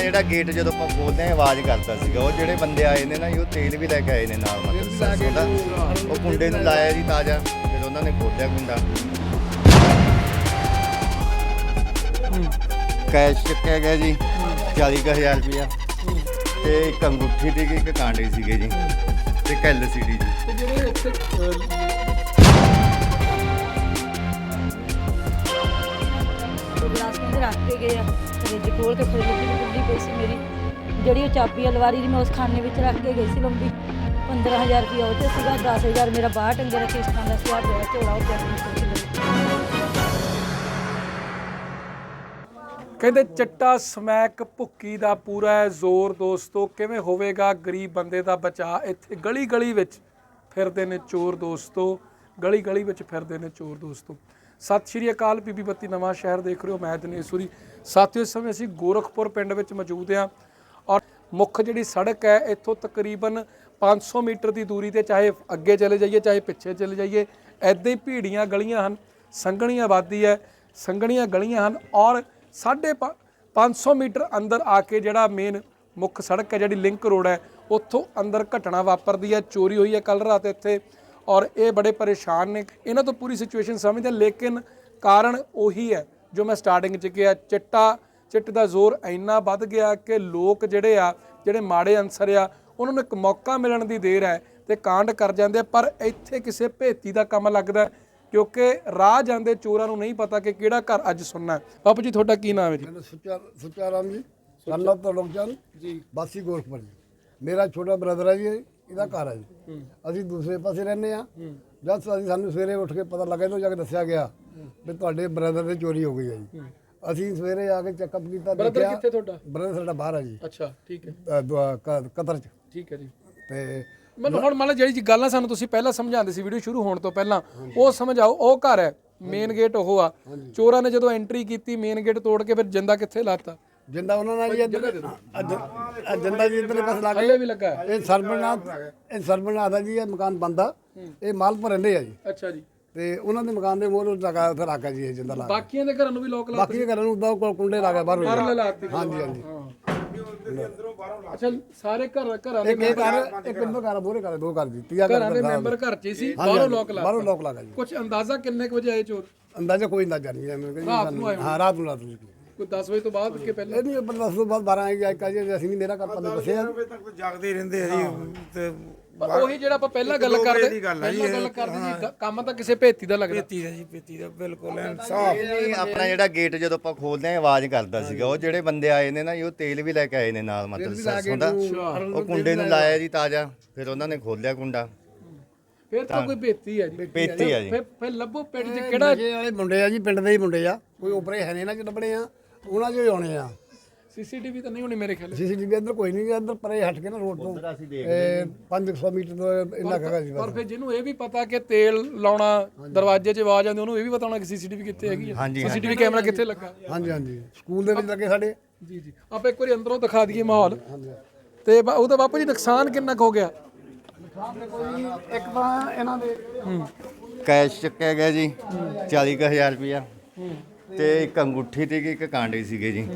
ਆਪਣਾ ਜਿਹੜਾ ਗੇਟ ਜਦੋਂ ਆਪਾਂ ਖੋਲਦੇ ਆ ਆਵਾਜ਼ ਕਰਦਾ ਸੀਗਾ। ਉਹ ਜਿਹੜੇ ਬੰਦੇ ਆਏ ਨੇ ਨਾ ਜੀ, ਉਹ ਤੇਲ ਵੀ ਲੈ ਕੇ ਆਏ ਨੇ ਨਾਲ ਮਤਲਬ ਸਰਸੋਂ ਦਾ ਉਹ ਕੁੰਡੇ ਨੂੰ ਲਾਇਆ ਜੀ ਤਾਜ਼ਾ ਫਿਰ ਉਹਨਾਂ ਨੇ ਖੋਲਿਆ ਕੁੰਡਾ ਕੈਸ਼ ਚੱਕਿਆ ਗਿਆ ਜੀ 40000 ਰੁਪਇਆ। ਤੇ ਇੱਕ ਅੰਗੂਠੀ ਤੇ ਇੱਕ ਕਾਂਡੇ ਸੀਗੇ ਜੀ ਤੇ ਕੱਲ ਸੀਡੀ ਜੀ। ਤੇ ਜਿਹੜੇ ਇੱਥੇ ਗਲਾਸ ਕਹਿੰਦੇ ਰੱਖ ਕੇ ਗਏ ਆ। ਫਰਿੱਜ ਖੋਲ ਕੇ ਫਿਰ ਦੀ ਗੁੱਡੀ ਪਈ ਸੀ ਮੇਰੀ। ਜਿਹੜੀ ਉਹ ਚਾਬੀ ਅਲਵਾਰੀ ਦੀ ਮੈਂ ਉਸ ਖਾਨੇ ਵਿੱਚ ਰੱਖ ਕੇ ਗਈ ਸੀ ਲੰਬੀ। 15000 ਰੁਪਇਆ ਉਹ 'ਚ ਸੀਗਾ 10000 ਮੇਰਾ ਬਾਹਰ ਟੰਗੇ ਰੱਖੇ ਇਸ ਤਰ੍ਹਾਂ ਦਾ ਸਿਆ ਪਿਆ ਝੋਲਾ ਉਹ ਕਹਿੰਦੇ ਚਿੱਟਾ ਸਮੈਕ ਭੁੱਕੀ ਦਾ ਪੂਰਾ ਹੈ, ਜ਼ੋਰ ਦੋਸਤੋ, ਕਿਵੇਂ ਹੋਵੇਗਾ? ਗਰੀਬ ਬੰਦੇ ਦਾ ਬਚਾ ਇੱਥੇ ਗਲੀ ਗਲੀ ਵਿੱਚ ਫਿਰਦੇ ਨੇ ਚੋਰ ਦੋਸਤੋ ਗਲੀ ਗਲੀ ਵਿੱਚ ਫਿਰਦੇ ਨੇ ਚੋਰ ਦੋਸਤੋ। ਸਤਿ ਸ਼੍ਰੀ ਅਕਾਲ, ਬੀਬੀ ਬੱਤੀ ਨਵਾਂ ਸ਼ਹਿਰ ਦੇਖ ਰਹੇ ਹੋ, ਮੈਂ ਦਿਨੇਸ਼ੂਰੀ ਸਾਥੀਓ, ਇਸ ਸਮੇਂ ਅਸੀਂ ਗੋਰਖਪੁਰ ਪਿੰਡ ਵਿੱਚ ਮੌਜੂਦ ਹਾਂ ਔਰ ਮੁੱਖ ਜਿਹੜੀ ਸੜਕ ਹੈ, ਇੱਥੋਂ ਤਕਰੀਬਨ 500 ਮੀਟਰ ਦੀ ਦੂਰੀ ਤੇ ਚਾਹੇ ਅੱਗੇ ਚਲੇ ਜਾਈਏ, ਚਾਹੇ ਪਿੱਛੇ ਚਲੇ ਜਾਈਏ ਐਦਾਂ ਹੀ ਭੀੜੀਆਂ ਗਲੀਆਂ ਹਨ ਸੰਘਣੀ ਆਬਾਦੀ ਹੈ, ਸੰਘਣੀਆਂ ਗਲੀਆਂ ਹਨ ਔਰ ਸਾਢੇ ਪੰ- 500 ਮੀਟਰ ਅੰਦਰ ਆ ਕੇ ਜਿਹੜਾ ਮੇਨ ਮੁੱਖ ਸੜਕ ਹੈ, ਜਿਹੜੀ ਲਿੰਕ ਰੋਡ ਹੈ, ਉੱਥੋਂ ਅੰਦਰ ਘਟਨਾ ਵਾਪਰਦੀ ਹੈ, ਚੋਰੀ ਹੋਈ ਹੈ ਕੱਲ ਰਾਤ ਇੱਥੇ। ਔਰ ਇਹ ਬੜੇ ਪਰੇਸ਼ਾਨ ਨੇ। ਇਹਨਾਂ ਤੋਂ ਪੂਰੀ ਸਿਚੁਏਸ਼ਨ ਸਮਝਦੇ ਲੇਕਿਨ ਕਾਰਨ ਉਹੀ ਹੈ ਜੋ ਮੈਂ ਸਟਾਰਟਿੰਗ 'ਚ ਕਿਹਾ ਚਿੱਟਾ ਚਿੱਟ ਦਾ ਜ਼ੋਰ ਇੰਨਾ ਵੱਧ ਗਿਆ ਕਿ ਲੋਕ ਜਿਹੜੇ ਆ ਜਿਹੜੇ ਮਾੜੇ ਅਨਸਰ ਆ ਉਹਨਾਂ ਨੂੰ ਇੱਕ ਮੌਕਾ ਮਿਲਣ ਦੀ ਦੇਰ ਹੈ ਤੇ ਕਾਂਡ ਕਰ ਜਾਂਦੇ ਆ। ਪਰ ਇੱਥੇ ਕਿਸੇ ਭੇਤੀ ਦਾ ਕੰਮ ਲੱਗਦਾ ਕਿਉਂਕਿ ਰਾਹ ਜਾਂਦੇ ਚੋਰਾਂ ਨੂੰ ਨਹੀਂ ਪਤਾ ਕਿ ਕਿਹੜਾ ਘਰ ਅੱਜ ਸੁਣਨਾ ਹੈ। ਬਾਪੂ ਜੀ ਤੁਹਾਡਾ ਕੀ ਨਾਮ ਹੈ ਜੀ? ਮੇਰਾ ਸੁੱਚਾ ਸੁੱਚਾ ਰਾਮ ਜੀ ਸੰਨਾ ਤੋਂ ਲੋਕਚੰਦ ਜੀ। ਬਾਸੀ ਗੋਰਖਪੁਰ ਜੀ। ਮੇਰਾ ਛੋਟਾ ਬ੍ਰਦਰ ਹੈ ਜੀ। ਇਹਦਾ ਘਰ ਹੈ ਜੀ। ਅਸੀਂ ਦੂਸਰੇ ਪਾਸੇ ਰਹਿੰਦੇ ਆ ਜਦ ਅਸੀਂ ਸਾਨੂੰ ਸਵੇਰੇ ਉੱਠ ਕੇ ਪਤਾ ਲੱਗਾ ਇਹਨੂੰ ਜਾ ਕੇ ਦੱਸਿਆ ਗਿਆ ਵੀ ਤੁਹਾਡੇ ਬ੍ਰਦਰ ਦੀ ਚੋਰੀ ਹੋ ਗਈ ਹੈ ਜੀ। ਅਸੀਂ ਸਵੇਰੇ ਆ ਕੇ ਚੈੱਕਅਪ ਕੀਤਾ ਬ੍ਰਦਰ ਕਿੱਥੇ ਤੁਹਾਡਾ? ਬ੍ਰਦਰ ਸਾਡਾ ਬਾਹਰ ਹੈ ਜੀ। ਅੱਛਾ ਠੀਕ ਹੈ। ਕਤਰ ਚ। ਠੀਕ ਹੈ ਜੀ। ਤੇ ਮੈਨੂੰ ਹੁਣ ਮੰਨ ਲਓ ਜਿਹੜੀ ਜੀ ਗੱਲਾਂ ਸਾਨੂੰ ਤੁਸੀਂ ਪਹਿਲਾਂ ਸਮਝਾਉਂਦੇ ਸੀ ਵੀਡੀਓ ਸ਼ੁਰੂ ਹੋਣ ਤੋਂ ਪਹਿਲਾਂ ਉਹ ਸਮਝਾਓ ਉਹ ਘਰ ਹੈ ਮੇਨ ਗੇਟ ਉਹ ਆ। ਚੋਰਾਂ ਨੇ ਜਦੋਂ ਐਂਟਰੀ ਕੀਤੀ ਮੇਨ ਗੇਟ ਤੋੜ ਕੇ ਫਿਰ ਜਿੰਦਾ ਕਿੱਥੇ ਲਾਤਾ? ਜਿੰਦਾ ਉਹਨਾਂ ਨਾਲ ਜੀ ਇੱਧਰ ਜਿੰਦਾ ਜੀ ਇੱਧਰਲੇ ਪਾਸੇ ਲੱਗ ਥੱਲੇ ਵੀ ਲੱਗਾ ਹੈ। ਇਹ ਸਰਬਨਾਥ ਇਹ ਸਰਬਨਾਥ ਦਾ ਜੀ ਇਹ ਮਕਾਨ ਬੰਦਾ ਇਹ ਮਾਲਪੁਰ ਰਹਿੰਦੇ ਆ ਜੀ। ਅੱਛਾ ਜੀ। ਤੇ ਉਹਨਾਂ ਦੇ ਮਕਾਨ ਦੇ ਮੋਹਰ ਲਗਾ ਉੱਥੇ ਰੱਖਿਆ ਜੀ ਇਹ ਜਿੰਦਾ ਲਾ। ਬਾਕੀਆਂ ਦੇ ਘਰਾਂ ਨੂੰ ਵੀ ਲੋਕ ਲਾ ਬਾਕੀ ਦੇ ਘਰਾਂ ਨੂੰ ਉਦਾਂ ਕੋਲ ਕੁੰਡੇ ਲਾ ਕੇ ਬਾਹਰ ਹੋਏ ਪਰਲੇ ਲਾਤੀ ਹਾਂਜੀ ਹਾਂਜੀ। ਅੱਛਾ ਸਾਰੇ ਘਰ ਘਰਾਂ ਦੇ ਇੱਕ ਇਹ ਘਰ ਇੱਕ ਅੰਦਰ ਘਰ ਬੋਰੇ ਘਰ ਦੋ ਘਰ ਜੀ ਤੀਆ ਘਰ ਦੇ ਮੈਂਬਰ ਘਰ 'ਚ ਹੀ ਸੀ ਬਾਹਰੋਂ ਲੋਕ ਲਾ ਬਾਹਰੋਂ ਲੋਕ ਲਗਾ ਜੀ। ਕੁਝ ਅੰਦਾਜ਼ਾ ਕਿੰਨੇ ਕੁ ਵਜੇ ਆਏ ਚੋਰ? ਅੰਦਾਜ਼ਾ ਕੋਈ ਅੰਦਾਜ਼ਾ ਨਹੀਂ ਹੈ ਮੈਨੂੰ ਕਹਿੰਦੇ ਰਾਤ ਨੂੰ ਹਾਂ ਰਾਤ ਨੂੰ ਰਾਤ ਨੂੰ ਕੋਈ 10 ਵਜੇ ਤੋਂ ਬਾਅਦ ਕਿ ਪਹਿਲੇ? ਇਹ ਨਹੀਂ ਪਰ ਦਸ ਤੋਂ ਬਾਅਦ 12 ਆਏਗਾ ਇੱਕ ਅਜੇ ਅਸੀਂ ਨਹੀਂ ਮੇਰਾ ਘਰ ਦੱਸਿਆ। ਵਜੇ ਤੱਕ ਤਾਂ ਜਾਗਦੇ ਹੀ ਰਹਿੰਦੇ ਆ ਜੀ ਤੇ ਪਰ ਉਹੀ ਜਿਹੜਾ ਆਪਾਂ ਪਹਿਲਾਂ ਗੱਲ ਕਰਦੇ ਗੱਲ ਜੀ ਪਹਿਲਾਂ ਗੱਲ ਕਰਦੇ ਸੀ ਕੰਮ ਤਾਂ ਕਿਸੇ ਭੇਤੀ ਦਾ ਲੱਗਦਾ। ਪੇਤੀ ਦਾ ਜੀ ਪੇਤੀ ਦਾ ਬਿਲਕੁਲ ਐਨ ਸਾਫ਼ ਇਹ ਆਪਣਾ ਜਿਹੜਾ ਗੇਟ ਜਦੋਂ ਆਪਾਂ ਖੋਲਦੇ ਆ ਆਵਾਜ਼ ਕਰਦਾ ਸੀਗਾ। ਉਹ ਜਿਹੜੇ ਬੰਦੇ ਆਏ ਨੇ ਨਾ ਜੀ, ਉਹ ਤੇਲ ਵੀ ਲੈ ਕੇ ਆਏ ਨੇ ਨਾਲ ਮਤਲਬ ਸਰਸੋਂ ਦਾ ਉਹ ਕੁੰਡੇ ਨੂੰ ਲਾਇਆ ਜੀ ਤਾਜ਼ਾ ਫਿਰ ਉਹਨਾਂ ਨੇ ਖੋਲਿਆ ਕੁੰਡਾ। ਫਿਰ ਤਾਂ ਕੋਈ ਭੇਤੀ ਹੈ ਜੀ। ਪੇਤੀ ਆ ਜੀ। ਫਿਰ ਫਿਰ ਲੱਭੋ ਪਿੰਡ 'ਚ ਕਿਹੜਾ ਨਸ਼ੇ ਵਾਲੇ ਮੁੰਡੇ ਆ ਜੀ ਪਿੰਡ ਦੇ ਹੀ ਮੁੰਡੇ ਆ। ਕੋਈ ਉਪਰੇ ਹੈ ਨਹੀਂ ਨਾ ਕਿ ਲੱਭਣੇ ਆ। ਉਹਨਾਂ ਹੀ ਆਉਣੇ ਆ। ਸੀਸੀਟੀਵੀ ਤਾਂ ਨਹੀਂ ਹੋਣੀ ਮੇਰੇ ਖਿਆਲ। ਸੀਸੀਟੀਵੀ ਇੱਧਰ ਕੋਈ ਨਹੀਂ ਇੱਧਰ ਪਰੇ ਹਟ ਕੇ ਨਾ ਰੋਡ ਤੋਂ। ਇਹ 500 ਮੀਟਰ ਤੋਂ ਇੰਨਾ ਹੈਗਾ ਜੀ। ਪਰ ਫਿਰ ਜਿਹਨੂੰ ਇਹ ਵੀ ਪਤਾ ਕਿ ਤੇਲ ਲਾਉਣਾ ਦਰਵਾਜ਼ੇ 'ਚ ਆਵਾਜ਼ ਆਉਂਦੀ ਉਹਨੂੰ ਇਹ ਵੀ ਪਤਾ ਹੋਣਾ ਕਿ ਸੀਸੀਟੀਵੀ ਕਿੱਥੇ ਹੈਗੀ ਹੈ ਸੀਸੀਟੀਵੀ ਕੈਮਰਾ ਕਿੱਥੇ ਲੱਗਾ? ਹਾਂਜੀ ਹਾਂਜੀ। ਸਕੂਲ ਦੇ ਵਿੱਚ ਲੱਗੇ ਸਾਡੇ। ਜੀ ਜੀ। ਆਪਾਂ ਇੱਕ ਵਾਰੀ ਅੰਦਰੋਂ ਦਿਖਾ ਦਈਏ ਮਾਹੌਲ। ਤੇ ਉਹਦਾ ਬਾਪੂ ਜੀ ਨੁਕਸਾਨ ਕਿੰਨਾ ਕੁ ਹੋ ਗਿਆ? ਇੱਕ ਤਾਂ ਇਹਨਾਂ ਦੇ ਕੈਸ਼ ਚੱਕਿਆ ਗਿਆ ਜੀ 40000 ਰੁਪਇਆ। ਤੇ ਇੱਕ ਅੰਗੂਠੀ ਤੇ ਇੱਕ ਕਾਂਡੇ ਸੀਗੇ ਜੀ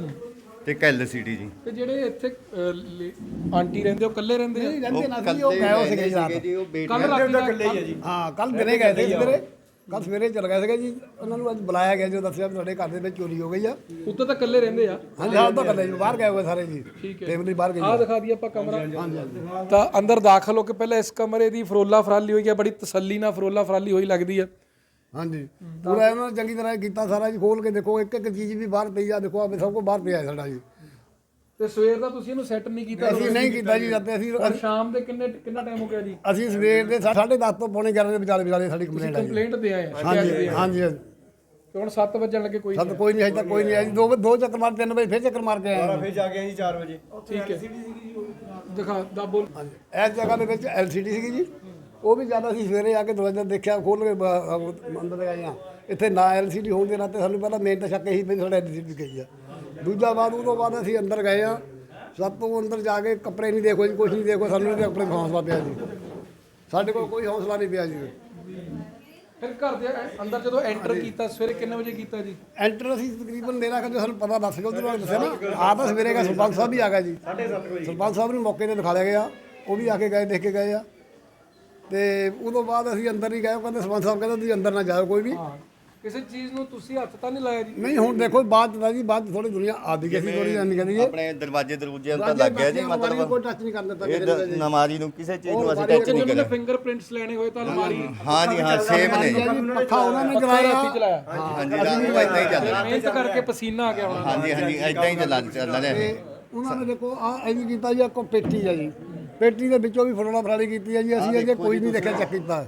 ਤੇ ਕੱਲ ਸੀਡੀ ਜੀ। ਤੇ ਜਿਹੜੇ ਇੱਥੇ ਅਹ, ਲੇ- ਆਂਟੀ ਰਹਿੰਦੇ ਉਹ ਇਕੱਲੇ ਰਹਿੰਦੇ ਆ? ਰਹਿੰਦੇ ਨਾ ਸੀ ਉਹ ਗਏ ਹੋ ਸੀਗੇ ਜੀ ਰਾਤ ਜੀ ਉਹ ਬੇਟੀ ਕੱਲ ਰਾਤੀ ਦਾ ਕੱਲ੍ਹ- ਹਾਂ ਕੱਲ ਦਿਨੇ ਗਏ ਸੀ ਸਵੇਰੇ। ਕੱਲ ਸਵੇਰੇ ਚਲ ਗਏ ਸੀਗੇ ਜੀ। ਉਹਨਾਂ ਨੂੰ ਅੱਜ ਬੁਲਾਇਆ ਗਿਆ ਜੋ ਦੱਸਿਆ ਵੀ ਤੁਹਾਡੇ ਘਰ ਦੇ ਵਿੱਚ ਚੋਰੀ ਹੋ ਗਈ ਆ। ਉੱਤੇ ਤਾਂ ਇਕੱਲੇ ਰਹਿੰਦੇ ਆ। ਹਾਂਜੀ ਆਹ ਤਾਂ ਕੱਲੇ ਜੀ ਬਾਹਰ ਗਏ ਹੋਏ ਸਾਰੇ ਜੀ। ਠੀਕ ਹੈ। ਫੈਮਿਲੀ ਬਾਹਰ ਗਈ ਆਹ ਦਿਖਾ ਦਈਏ ਆਪਾਂ ਕਮਰਾ। ਤਾਂ ਅੰਦਰ ਦਾਖਲ ਹੋ ਕੇ ਪਹਿਲਾਂ ਇਸ ਕਮਰੇ ਦੀ ਫਰੋਲਾ ਫਰਾਲੀ ਹੋਈ ਹੈ ਬੜੀ ਤਸੱਲੀ ਨਾਲ ਫਰੋਲਾ ਫਰਾਲੀ ਹੋਈ ਲੱਗਦੀ ਹੈ ਹਾਂਜੀ। ਪੂਰਾ ਉਹਨਾਂ ਨੇ ਚੰਗੀ ਤਰ੍ਹਾਂ ਕੀਤਾ ਸਾਰਾ ਜੀ ਖੋਲ ਕੇ ਦੇਖੋ ਇੱਕ ਇੱਕ ਚੀਜ਼ ਵੀ ਬਾਹਰ ਪਈ ਆ ਦੇਖੋ ਆ ਸਭ ਕੁਝ ਬਾਹਰ ਪਿਆ ਹੈ ਸਾਡਾ ਜੀ। ਤੇ ਸਵੇਰ ਦਾ ਤੁਸੀਂ ਇਹਨੂੰ ਸੈੱਟ ਨਹੀਂ ਕੀਤਾ ਅਸੀਂ ਨਹੀਂ ਕੀਤਾ ਜੀ ਜਦ ਅਸੀਂ ਔਰ ਸ਼ਾਮ ਦੇ ਕਿੰਨੇ ਕਿੰਨਾ ਟਾਈਮ ਹੋ ਗਿਆ ਜੀ? ਅਸੀਂ ਸਵੇਰ ਦੇ 10:30 ਤੋਂ ਪੌਣੇ 11 ਦੇ ਵਿਚਾਲੇ ਵਿਚਾਲੇ ਸਾਡੀ ਕੰਪਲੇਂਟ ਆਈ ਕੰਪਲੇਂਟ ਦੇ ਆਏ ਹਾਂਜੀ ਹਾਂਜੀ ਤੇ ਹੁਣ 7 ਵਜਣ ਲੱਗੇ ਕੋਈ ਸਭ ਕੋਈ ਨਹੀਂ ਅਜੇ ਤੱਕ ਕੋਈ ਨਹੀਂ ਆਇਆ ਜੀ। ਦੋ ਦੋ ਚੱਕਰ ਮਾਰ ਤਿੰਨ ਵਜੇ ਫਿਰ ਚੱਕਰ ਮਾਰ ਕੇ ਆਏ ਫਿਰ ਜਾ ਕੇ ਜੀ 4 ਵਜੇ। ਠੀਕ ਹੈ। ਦਿਖਾ ਦਾ ਬੋਲ। ਹਾਂਜੀ। ਇਸ ਜਗ੍ਹਾ ਦੇ ਵਿੱਚ ਐਲਸੀਡੀ ਸੀਗੀ ਜੀ। ਉਹ ਵੀ ਜ਼ਿਆਦਾ ਅਸੀਂ ਸਵੇਰੇ ਆ ਕੇ ਦਰਵਾਜ਼ਾ ਦੇਖਿਆ ਖੋਲ ਕੇ ਬ- ਅਹ ਅੰਦਰ ਗਏ ਆ ਇੱਥੇ ਨਾ ਐਲਸੀਡੀ ਹੋਣ ਦੇ ਨਾਤੇ ਸਾਨੂੰ ਪਹਿਲਾਂ ਮੇਨ ਤਾਂ ਸ਼ੱਕ ਇਹੀ ਵੀ ਸਾਡਾ ਐਲਸੀਡੀ ਗਈ ਆ। ਦੂਜਾ ਬਾਅਦ ਉਹ ਤੋਂ ਬਾਅਦ ਅਸੀਂ ਅੰਦਰ ਗਏ ਆ ਸਭ ਤੋਂ ਅੰਦਰ ਜਾ ਕੇ ਕੱਪੜੇ ਨਹੀਂ ਦੇਖੋ ਜੀ ਕੁਝ ਨਹੀਂ ਦੇਖੋ ਸਾਨੂੰ ਇਹਦੇ ਆਪਣੇ ਹੌਸਲਾ ਪਿਆ ਜੀ। ਸਾਡੇ ਕੋਲ ਕੋਈ ਹੌਸਲਾ ਨਹੀਂ ਪਿਆ ਜੀ। ਫਿਰ ਘਰ ਦੇ ਅੰਦਰ ਜਦੋਂ ਐਂਟਰ ਕੀਤਾ ਸਵੇਰੇ ਕਿੰਨੇ ਵਜੇ ਕੀਤਾ ਜੀ? ਐਂਟਰ ਅਸੀਂ ਤਕਰੀਬਨ ਮੇਰਾ ਕਹਿੰਦੇ ਸਾਨੂੰ ਪਤਾ ਦੱਸ ਗਿਆ ਉਧਰੋਂ ਦੱਸਿਆ ਨਾ। ਆ ਤਾਂ ਸਵੇਰੇ ਗਿਆ ਸਰਪੰਚ ਸਾਹਿਬ ਵੀ ਆ ਗਿਆ ਜੀ। 7:30 ਸਰਪੰਚ ਸਾਹਿਬ ਨੂੰ ਮੌਕੇ ਤੇ ਦਿਖਾ ਲਿਆ ਗਿਆ। ਉਹ ਵੀ ਆ ਕੇ ਗਏ ਦੇਖ ਕੇ ਗਏ ਆ। ਤੇ ਉਦੋਂ ਬਾਅਦ ਅਸੀਂ ਅੰਦਰ ਹੀ ਗਏ ਉਹ ਕਹਿੰਦੇ ਸਰਪੰਚ ਸਾਹਿਬ ਕਹਿੰਦੇ ਤੁਸੀਂ ਅੰਦਰ ਨਾ ਜਾਓ ਕੋਈ ਵੀ ਹਾਂ। ਕਿਸੇ ਚੀਜ਼ ਨੂੰ ਤੁਸੀਂ ਹੱਥ ਤਾਂ ਨਹੀਂ ਲਾਇਆ ਜੀ? ਨਹੀਂ ਹੁਣ ਦੇਖੋ ਬਾਅਦ ਦਾ ਜੀ ਬਾਅਦ ਥੋੜੀ ਦੁਨੀਆ ਆਦੀ ਗਈ ਥੋੜੀ ਜਾਨੀ ਕਹਿੰਦੀ ਹੈ ਆਪਣੇ ਦਰਵਾਜ਼ੇ ਦਰਵਾਜ਼ੇ ਤਾਂ ਲੱਗ ਗਿਆ ਜੀ ਮਤਲਬ ਕੋਈ ਟੱਚ ਨਹੀਂ ਕਰਨ ਦਿੱਤਾ ਇਹ ਕਿਸੇ ਨੇ ਦ- ਨਮਾਰੀ ਨੂੰ ਕਿਸੇ ਚੀਜ਼ ਨੂੰ ਅਸੀਂ ਟੱਚ ਨਹੀਂ ਕਰਿਆ। ਫਿੰਗਰਪ੍ਰਿੰਟਸ ਲੈਣੇ ਹੋਏ ਤਾਂ ਅਲਮਾਰੀ ਹਾਂ ਜੀ ਹਾਂ ਸੇਮ ਨੇ। ਜੀ ਜੀ ਪੱਖਾ ਉਹਨਾਂ ਨੇ ਚਲਾਇਆ। ਚਲਾਇਆ। ਹਾਂਜੀ ਰਾਤ ਨੂੰ ਇਦਾਂ ਹੀ ਚੱਲਦਾ ਮਿਹਨਤ ਕਰਕੇ ਪਸੀਨਾ ਆ ਗਿਆ ਹੋਣਾ। ਹਾਂਜੀ ਹਾਂਜੀ ਇਦਾਂ ਹੀ ਚੱਲਦਾ ਚੱਲ ਰਿਹਾ। ਤੇ ਉਹਨਾਂ ਨੇ ਦੇਖੋ ਆ ਇੰਜ ਕੀਤਾ ਜੀ ਕੋ ਪੇਟੀ ਆ ਜੀ। ਪੇਟੀ ਦੇ ਵਿੱਚੋਂ ਵੀ ਫਰੋਲਾ ਫਰਾਲੀ ਕੀਤੀ ਆ ਜੀ ਅਸੀਂ ਅਜੇ ਕੋਈ ਨਹੀਂ ਦੇਖਿਆ ਚੈੱਕ ਕੀਤਾ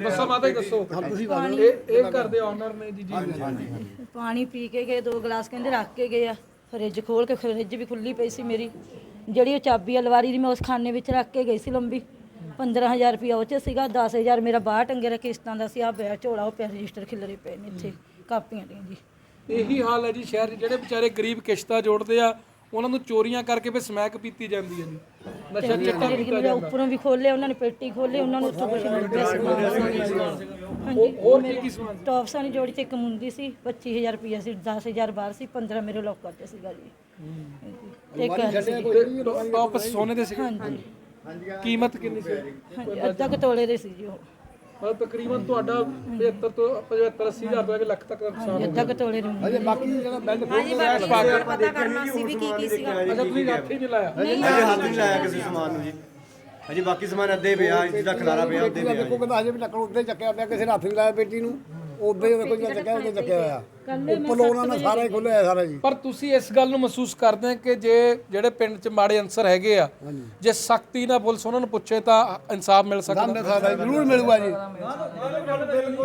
ਦੱਸੋ ਮਾਤਾ ਜੀ ਦੱਸੋ। ਇਹ ਇਹ ਘਰ ਦੇ ਓਨਰ ਨੇ ਜੀ ਜੀ। ਪਾਣੀ ਪੀ ਕੇ ਗਏ ਦੋ ਗਲਾਸ ਕਹਿੰਦੇ ਰੱਖ ਕੇ ਗਏ ਆ। ਫਰਿੱਜ ਖੋਲ ਕੇ ਫਰਿੱਜ ਵੀ ਖੁੱਲੀ ਪਈ ਸੀ ਮੇਰੀ। ਜਿਹੜੀ ਉਹ ਚਾਬੀ ਅਲਵਾਰੀ ਦੀ ਮੈਂ ਉਸ ਖਾਨੇ ਵਿੱਚ ਰੱਖ ਕੇ ਗਈ ਸੀ ਲੰਬੀ। 15000 ਰੁਪਇਆ ਉਹ ਚ ਸੀਗਾ 10000 ਮੇਰਾ ਬਾਹਰ ਟੰਗੇ ਦਾ ਕਿਸ਼ਤਾਂ ਦਾ ਸੀ ਆ ਬੈਠ ਝੋਲਾ ਉਹ ਪਿਆ ਰਜਿਸਟਰ ਖਿਲਰੇ ਪਏ ਨੇ ਇੱਥੇ ਕਾਪੀਆਂ ਦੀਆਂ ਜੀ। ਇਹੀ ਹਾਲ ਹੈ ਜੀ ਸ਼ਹਿਰ ਜਿਹੜੇ ਵਿਚਾਰੇ ਗਰੀਬ ਕਿਸ਼ਤਾ ਜੋੜਦੇ ਆ ਉਹਨਾਂ ਨੂੰ ਚੋਰੀਆਂ ਕਰਕੇ ਫਿਰ ਸਮੈਕ ਪੀਤੀ ਜਾਂਦੀ ਹੈ ਜੀ। ਨਸ਼ਾ ਚੱਕਾ ਜਿਹੜੀ ਮੇਰੇ ਉੱਪਰੋਂ ਵੀ ਖੋਲੇ ਉਹਨਾਂ ਨੇ ਪੇਟੀ ਖੋਲੇ ਉਹਨਾਂ ਨੂੰ ਉੱਥੋਂ ਕੁਝ ਮਿਲ ਸੀ। ਹਾਂਜੀ। ਹੋਰ ਕੀ ਕੀ ਸਮਾਨ ਟੌਪਸਾਂ ਦੀ ਜੋੜੀ ਤੇ ਇੱਕ ਮੁੰਦੀ ਸੀ 25000 ਰੁਪਇਆ ਸੀ 10000 ਬਾਹਰ ਸੀ 15 ਮੇਰੇ ਲੋਕਰ ਤੇ ਸੀਗਾ ਜੀ। ਤੇ ਇੱਕ ਸੀ ਵਾਪਸ ਸੋਨੇ ਦੇ ਸੀ? ਹਾਂਜੀ। ਕੀਮਤ ਕਿੰਨੀ ਸੀ? ਹਾਂਜੀ ਅੱਧਾ ਕੁ ਤੋਲੇ ਦੇ ਸੀ ਜੀ ਉਹ। ਮਤਲਬ ਤਕਰੀਬਨ ਤੁਹਾਡਾ 75 ਤੋਂ 75 80 ਹਜ਼ਾਰ ਤੋਂ ਲੈ ਕੇ ਲੱਖ ਤੱਕ ਦਾ ਨੁਕਸਾਨ ਅੱਧਾ ਕੁ ਤੋਲੇ ਦੇ ਹੁੰਦੇ ਅਜੇ ਬਾਕੀ ਜਿਹੜਾ ਬੈੱਡ ਪਤਾ ਕਰਨਾ ਸੀ ਵੀ ਕੀ ਕੀ ਸੀਗਾ। ਅੱਛਾ ਤੁਸੀਂ ਹੱਥ ਹੀ ਨਹੀਂ ਲਾਇਆ? ਅਜੇ ਹੱਥ ਨਹੀਂ ਲਾਇਆ ਕਿਸੇ ਸਮਾਨ ਨੂੰ ਜੀ। ਅਜੇ ਬਾਕੀ ਸਮਾਨ ਅੱਧੇ ਪਿਆ ਜਿਹਦਾ ਖਲਾਰਾ ਪਿਆ ਅੱਧੇ ਪਿਆ ਦੇਖੋ ਕਹਿੰਦਾ ਅਜੇ ਵੀ ਟੱਕਰ ਉੱਤੇ ਚੱਕਿਆ ਪਿਆ ਕਿਸੇ ਨੇ ਹੱਥ ਨਹੀਂ ਲਾਇਆ ਬੇਟੀ ਨੂੰ। ਉਦੋਂ ਹੀ ਦੇਖੋ ਜਿਹੜਾ ਚੱਕਿਆ ਉਹਦੇ ਚੱਕਿਆ ਹੋਇਆ। ਉੱਪਰ ਉਹਨਾਂ ਨੇ ਸਾਰਾ ਹੀ ਖੋਲਿਆ ਸਾਰਾ ਜੀ। ਪਰ ਤੁਸੀਂ ਇਸ ਗੱਲ ਨੂੰ ਮਹਿਸੂਸ ਕਰਦੇ ਹੋ ਕਿ ਜੇ ਜਿਹੜੇ ਪਿੰਡ 'ਚ ਮਾੜੇ ਅਨਸਰ ਹੈਗੇ ਆ ਜੇ ਸਖਤੀ ਨਾਲ ਪੁਲਿਸ ਉਹਨਾਂ ਨੂੰ ਪੁੱਛੇ ਤਾਂ ਇਨਸਾਫ ਮਿਲ ਸਕਦਾ। ਸਾਹਮਣੇ ਸਾਡਾ ਜ਼ਰੂਰ ਮਿਲੂਗਾ ਜੀ।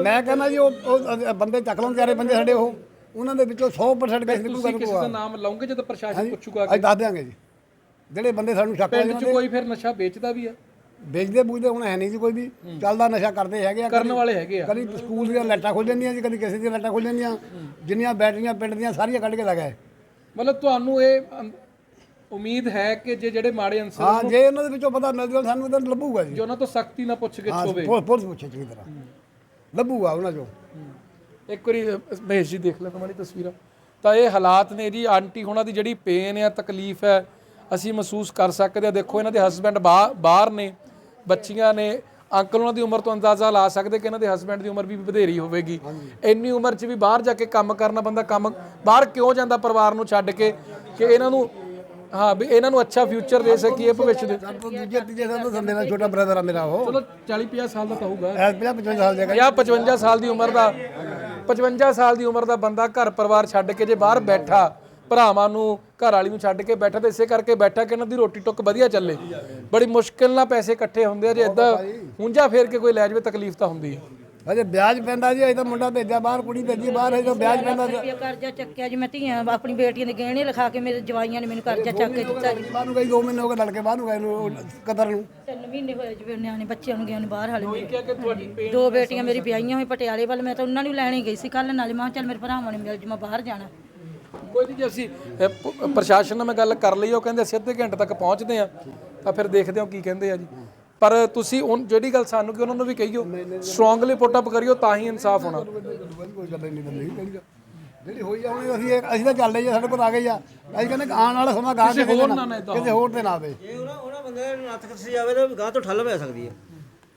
ਮੈਂ ਕਹਿੰਦਾ ਜੀ ਉਹ ਉਹ ਬੰਦੇ ਚੱਕ ਲਣ ਚਾਰੇ ਬੰਦੇ ਸਾਡੇ ਉਹ। ਉਹਨਾਂ ਦੇ ਵਿੱਚੋਂ 100% ਕੇਸ ਨਿਕਲੂਗਾ ਤੁਸੀਂ ਕਿਸੇ ਦਾ ਨਾਮ ਲਾਉਂਗੇ ਜਦੋਂ ਪ੍ਰਸ਼ਾਸਨ ਪੁੱਛੂਗਾ ਅੱਜ ਦੱਸ ਦਿਆਂਗੇ ਜੀ। ਜਿਹੜੇ ਬੰਦੇ ਸਾਨੂੰ ਸ਼ੱਕ ਪਿੰਡ 'ਚ ਕੋਈ ਫਿਰ ਨਸ਼ਾ ਵੇਚਦਾ ਵੀ ਆ। ਵੇਚਦੇ ਬੂਝਦੇ ਹੁਣ ਹੈ ਨਹੀਂ ਜੀ ਕੋਈ ਵੀ। ਚੱਲਦਾ ਨਸ਼ਾ ਕਰਦੇ ਹੈਗੇ ਆ ਕਰਨ ਵਾਲੇ ਹੈਗੇ ਆ। ਕਦੀ ਸਕੂਲ ਦੀਆਂ ਲਾਈਟਾਂ ਖੁੱਲ ਜਾਂਦੀਆਂ ਜੀ ਕਦੀ ਕਿਸੇ ਦੀਆਂ ਲਾਈਟਾਂ ਖੁੱਲ ਜਾਂਦੀਆਂ। ਜਿੰਨੀਆਂ ਬੈਟਰੀਆਂ ਪਿੰਡ ਦੀਆਂ ਸਾਰੀਆਂ ਕੱਢ ਕੇ ਲਗਾਏ ਮਤਲਬ ਤੁਹਾਨੂੰ ਇਹ ਉਮੀਦ ਹੈ ਕਿ ਜੇ ਜਿਹੜੇ ਮਾੜੇ ਅਨਸਰ ਹਾਂ ਜੇ ਉਹਨਾਂ ਦੇ ਵਿੱਚੋਂ ਪਤਾ ਮਿਲ ਜਾਵੇ ਸਾਨੂੰ ਤਾਂ ਲੱਭੂਗਾ ਜੀ। ਜੋ ਉਹਨਾਂ ਤੋਂ ਸਖਤੀ ਨਾਲ ਪੁੱਛ ਕੇ ਹਾਂ ਹੋਵੇ। ਪੁਲਿਸ ਪੁਲਿਸ ਪੁੱਛੇ ਚੰਗੀ ਤਰ੍ਹਾਂ। ਲੱਭੂਗਾ ਉਹਨਾਂ ਚੋਂ। ਇੱਕ ਵਾਰੀ ਮਹੇਸ਼ ਜੀ ਦੇਖ ਲੈ ਤੁਹਾਡੀ ਤਸਵੀਰਾਂ। ਤਾਂ ਇਹ ਹਾਲਾਤ ਨੇ ਜੀ ਆਂਟੀ ਹੋਣਾ ਦੀ ਜਿਹੜੀ ਪੇਨ ਹੈ ਤਕਲੀਫ ਹੈ ਅਸੀਂ ਮਹਿਸੂਸ ਕਰ ਸਕਦੇ ਆ ਦੇਖੋ ਇਹਨਾਂ ਦੇ ਹਸਬੰਡ ਬਾਹਰ ਨੇ ਬੱਚੀਆਂ ਨੇ ਅੰਕਲ ਉਹਨਾਂ ਦੀ ਉਮਰ ਤੋਂ ਅੰਦਾਜ਼ਾ ਲਾ ਸਕਦੇ ਕਿ ਇਹਨਾਂ ਦੇ ਹਸਬੰਡ ਦੀ ਉਮਰ ਵੀ ਵਧੇਰੀ ਹੋਵੇਗੀ। ਇੰਨੀ ਉਮਰ 'ਚ ਵੀ ਬਾਹਰ ਜਾ ਕੇ ਕੰਮ ਕਰਨਾ ਬੰਦਾ ਕੰਮ ਬਾਹਰ ਕਿਉਂ ਜਾਂਦਾ ਪਰਿਵਾਰ ਨੂੰ ਛੱਡ ਕੇ ਕਿ ਇਹਨਾਂ ਨੂੰ ਹਾਂ ਵੀ ਇਹਨਾਂ ਨੂੰ ਅੱਛਾ ਫਿਊਚਰ ਦੇ ਸਕੀਏ ਭਵਿੱਖ ਦੇ। ਦੂਜੇ ਤੀਜੇ ਸਾਲ ਤੋਂ ਮੇਰਾ ਛੋਟਾ ਬ੍ਰਦਰ ਆ ਮੇਰਾ ਉਹ। ਚਲੋ 40 50 ਸਾਲ ਦਾ ਤਾਂ ਹੋਊਗਾ। ਐ 50 55 ਸਾਲ ਦਾ 50 55 ਸਾਲ ਦੀ ਉਮਰ ਦਾ 55 ਸਾਲ ਦੀ ਉਮਰ ਦਾ ਬੰਦਾ ਘਰ ਪਰਿਵਾਰ ਛੱਡ ਕੇ ਜੇ ਬਾਹਰ ਬੈਠਾ ਭਰਾਵਾਂ ਨੂੰ ਘਰ ਵਾਲੀ ਨੂੰ ਛੱਡ ਕੇ ਬੈਠਾ ਤੇ ਇਸੇ ਕਰਕੇ ਬੈਠਾ ਕਿ ਇਹਨਾਂ ਦੀ ਰੋਟੀ ਟੁੱਕ ਵਧੀਆ ਚੱਲੇ। ਬੜੀ ਮੁਸ਼ਕਿਲ ਨਾਲ ਪੈਸੇ ਇਕੱਠੇ ਹੁੰਦੇ ਆ ਜੇ ਇਦਾਂ ਹੁੰਜਾ ਫੇਰ ਕੇ ਕੋਈ ਲੈ ਜਾਵੇ ਤਕਲੀਫ ਤਾਂ ਹੁੰਦੀ ਹੈ ਹਜੇ ਵਿਆਜ ਪੈਂਦਾ ਜੀ ਅਜੇ ਤਾਂ ਮੁੰਡਾ ਭੇਜਿਆ ਬਾਹਰ ਕੁੜੀ ਭੇਜੀ ਬਾਹਰ ਹੈ ਜੋ ਵਿਆਜ ਪੈਂਦਾ ਰੁਪਇਆ ਕਰਜ਼ਾ ਚੱਕਿਆ ਜੀ ਮੈਂ ਧੀਆਂ ਆਪਣੀ ਬੇਟੀਆਂ ਦੇ ਗਹਿਣੇ ਲਿਖਾ ਕੇ ਮੇਰੇ ਜਵਾਈਆਂ ਨੇ ਮੈਨੂੰ ਕਰਜ਼ਾ ਚੱਕ ਕੇ ਦਿੱਤਾ ਜੀ। ਬਾਹਰ ਨੂੰ ਗਈ 2 ਮਹੀਨੇ ਹੋ ਗਏ ਲੜਕੇ ਬਾਹਰ ਨੂੰ ਗਏ ਨੂੰ ਕਦਰ ਨੂੰ। ਤਿੰਨ ਮਹੀਨੇ ਹੋਏ ਜਿਵੇਂ ਨਿਆਣੇ ਬੱਚਿਆਂ ਨੂੰ ਗਏ ਨੇ ਬਾਹਰ ਹਾਲੇ। ਮੇਰੇ। ਕਿਹਾ ਕਿ ਤੁਹਾਡੀ ਪੇਨ ਦੋ ਬੇਟੀਆਂ ਮੇਰੀ ਵਿਆਹੀਆਂ ਹੋਈ ਪਟਿਆਲੇ ਵੱਲ ਮੈਂ ਤਾਂ ਉਹਨਾਂ ਨੂੰ ਲੈਣ ਗਈ ਸੀ ਕੱਲ ਨਾਲੇ ਮਾਂ ਚੱਲ ਮੇਰੇ ਭਰਾਵਾਂ ਨੇ ਮਿਲ ਜੂ ਮੈਂ ਬਾਹਰ ਜਾਣਾ। ਕੋਈ ਨਹੀਂ ਜੇ ਅਸੀਂ ਅਹ, ਪ- ਪ੍ਰਸ਼ਾਸਨ ਨਾਲ ਮੈਂ ਗੱਲ ਕਰ ਲਈ ਉਹ ਕਹਿੰਦੇ ਅਸੀਂ ਅੱਧੇ ਘੰਟੇ ਤੱਕ ਪਹੁੰਚਦੇ ਆ ਤਾਂ ਫਿਰ ਦੇਖਦੇ ਹਾਂ ਕੀ ਕਹਿੰਦੇ ਆ ਜੀ। ਪਰ ਤੁਸੀਂ ਉਹ ਜਿਹੜੀ ਗੱਲ ਸਾਨੂੰ ਕਿ ਉਹਨਾਂ ਨੂੰ ਵੀ ਕਹੀਓ ਸਟਰੋਂਗਲੀ ਪੁੱਟ ਅਪ ਕਰਿਓ ਤਾਂ ਹੀ ਇਨਸਾਫ ਹੋਣਾ। ਕੋਈ ਗੱਲ ਨਹੀਂ ਨਹੀਂ ਕਹੀਗਾ ਜਿਹੜੀ ਹੋਈ ਆ ਹੁਣ ਅਸੀਂ ਅਸੀਂ ਤਾਂ ਚੱਲਦੇ ਜੀ ਸਾਡੇ ਕੋਲ ਆ ਗਈ ਆ। ਅਸੀਂ ਕਹਿੰਦੇ ਆਉਣ ਵਾਲਾ ਸਮਾਂ ਗਾਹ ਕਿਸੇ ਹੋਰ ਨਾ ਕਿਸੇ ਹੋਰ ਤੇ ਨਾ ਆਵੇ। ਇਹ ਉਹਨਾਂ ਉਹਨਾਂ ਬੰਦੇ ਨੂੰ ਨੱਥ ਕੱਸੀ ਜਾਵੇ ਤਾਂ ਗਾਂ ਤੋਂ ਠੱਲ ਪੈ ਸਕਦੀ ਹੈ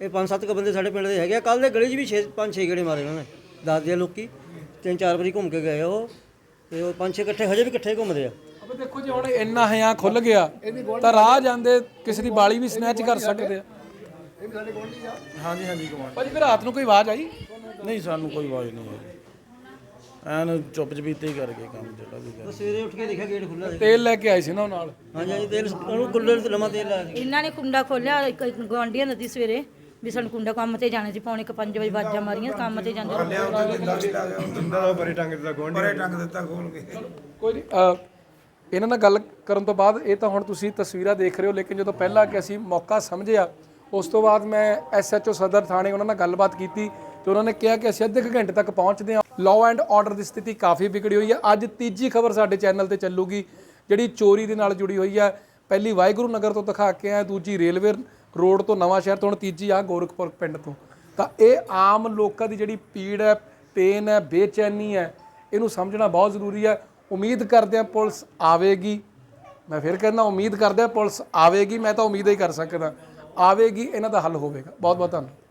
ਇਹ ਪੰਜ ਸੱਤ ਕ ਬੰਦੇ ਸਾਡੇ ਪਿੰਡ ਦੇ ਹੈਗੇ ਆ। ਕੱਲ ਦੇ ਗਲੀ 'ਚ ਵੀ 6 5 6 ਗੇੜੇ ਮਾਰੇ ਉਹਨਾਂ ਨੇ। ਦੱਸਦੇ ਆ ਲੋਕੀ। ਤਿੰਨ ਚਾਰ ਵਾਰੀ ਘੁੰਮ ਕੇ ਗਏ ਉਹ। ਤੇ ਉਹ ਪੰਜ ਛੇ ਇਕੱਠੇ ਹਜੇ ਵੀ ਇਕੱਠੇ ਘੁੰਮਦੇ ਆ। ਅਬੇ ਦੇਖੋ ਜੇ ਹੁਣ ਇੰਨਾ ਹਿਆ ਖੁੱਲ ਗਿਆ ਤਾਂ ਰਾਹ ਜਾਂਦੇ ਕਿਸੇ ਦੀ ਬਾਲੀ ਵੀ ਸਨੈਚ ਕਰ ਸਕਦੇ ਆ। ਹਾਂਜੀ ਹਾਂਜੀ ਕਮਾਂਡ ਭਾਜੀ ਫਿਰ ਰਾਤ ਨੂੰ ਕੋਈ ਆਵਾਜ਼ ਆਈ? ਨਹੀਂ ਸਾਨੂੰ ਕੋਈ ਆਵਾਜ਼ ਨਹੀਂ ਆਈ। ਐਨ ਚੁੱਪ ਚਪੀਤੇ ਹੀ ਕਰਕੇ ਕੰਮ ਜਿਹੜਾ ਵੀ ਕਰ ਸਵੇਰੇ ਉੱਠ ਕੇ ਦੇਖਿਆ ਗੇਟ ਖੁੱਲ੍ਹਾ ਸੀ ਤੇਲ ਲੈ ਕੇ ਆਏ ਸੀ ਨਾ ਉਹ ਨਾਲ। ਹਾਂਜੀ ਹਾਂਜੀ ਤੇਲ ਉਹਨੂੰ ਕੁੱਲਰ ਤੇ ਲੰਮਾ ਤੇਲ ਲਾਇਆ ਸੀ। ਇਹਨਾਂ ਨੇ ਕੁੰਡਾ ਖੋਲਿਆ ਇੱਕ ਗਵਾਂਢੀਆਂ ਨਦੀ ਸਵੇਰੇ। ਵੀ ਸਾਨੂੰ ਕੁੰਡਾ ਕੰਮ ਤੇ ਜਾਣਾ ਸੀ ਪੌਣੇ ਕੁ ਵਜੇ ਵਾਜਾਂ ਮਾਰੀਆਂ ਕੰਮ ਤੇ ਜਾਂਦੇ ਪਰੇ ਟੰਗ ਦਿੱਤਾ ਖੋਲ ਕੇ। ਕੋਈ ਨਹੀਂ ਇਹਨਾਂ ਨਾਲ ਗੱਲ ਕਰਨ ਤੋਂ ਬਾਅਦ ਇਹ ਤਾਂ ਹੁਣ ਤੁਸੀਂ ਤਸਵੀਰਾਂ ਦੇਖ ਰਹੇ ਹੋ ਲੇਕਿਨ ਜਦੋਂ ਪਹਿਲਾਂ ਕਿ ਅਸੀਂ ਮੌਕਾ ਸਮਝਿਆ ਉਸ ਤੋਂ ਬਾਅਦ ਮੈਂ ਐਸਐਚਓ ਸਦਰ ਥਾਣੇ ਉਹਨਾਂ ਨਾਲ ਗੱਲਬਾਤ ਕੀਤੀ ਤੇ ਉਹਨਾਂ ਨੇ ਕਿਹਾ ਕਿ ਅਸੀਂ ਅੱਧੇ ਕੁ ਘੰਟੇ ਤੱਕ ਪਹੁੰਚਦੇ ਹਾਂ। ਲਾਅ ਐਂਡ ਆਰਡਰ ਦੀ ਸਥਿਤੀ ਕਾਫੀ ਵਿਗੜੀ ਹੋਈ ਹੈ। ਅੱਜ ਤੀਜੀ ਖਬਰ ਸਾਡੇ ਚੈਨਲ ਤੇ ਚੱਲੂਗੀ ਜਿਹੜੀ ਚੋਰੀ ਦੇ ਨਾਲ ਜੁੜੀ ਹੋਈ ਹੈ। ਪਹਿਲੀ ਵਾਹਿਗੁਰੂ ਨਗਰ ਤੋਂ ਦਿਖਾ ਕੇ ਆਇਆ ਦੂਜੀ ਰੇਲਵੇ ਰੋਡ ਤੋਂ ਨਵਾਂ ਸ਼ਹਿਰ ਤੋਂ ਹੁਣ ਤੀਜੀ ਆ ਗੋਰਖਪੁਰ ਪਿੰਡ ਤੋਂ। ਤਾਂ ਇਹ ਆਮ ਲੋਕਾਂ ਦੀ ਜਿਹੜੀ ਪੀੜ ਹੈ, ਪੇਨ ਹੈ, ਬੇਚੈਨੀ ਹੈ, ਇਹਨੂੰ ਸਮਝਣਾ ਬਹੁਤ ਜ਼ਰੂਰੀ ਹੈ। ਉਮੀਦ ਕਰਦੇ ਹਾਂ ਪੁਲਿਸ ਆਵੇਗੀ। ਮੈਂ ਫਿਰ ਕਹਿੰਦਾ ਉਮੀਦ ਕਰਦੇ ਹਾਂ ਪੁਲਿਸ ਆਵੇਗੀ, ਮੈਂ ਤਾਂ ਉਮੀਦ ਹੀ ਕਰ ਸਕਦਾ। ਆਵੇਗੀ, ਇਹਨਾਂ ਦਾ ਹੱਲ ਹੋਵੇਗਾ। ਬਹੁਤ ਬਹੁਤ ਧੰਨਵਾਦ।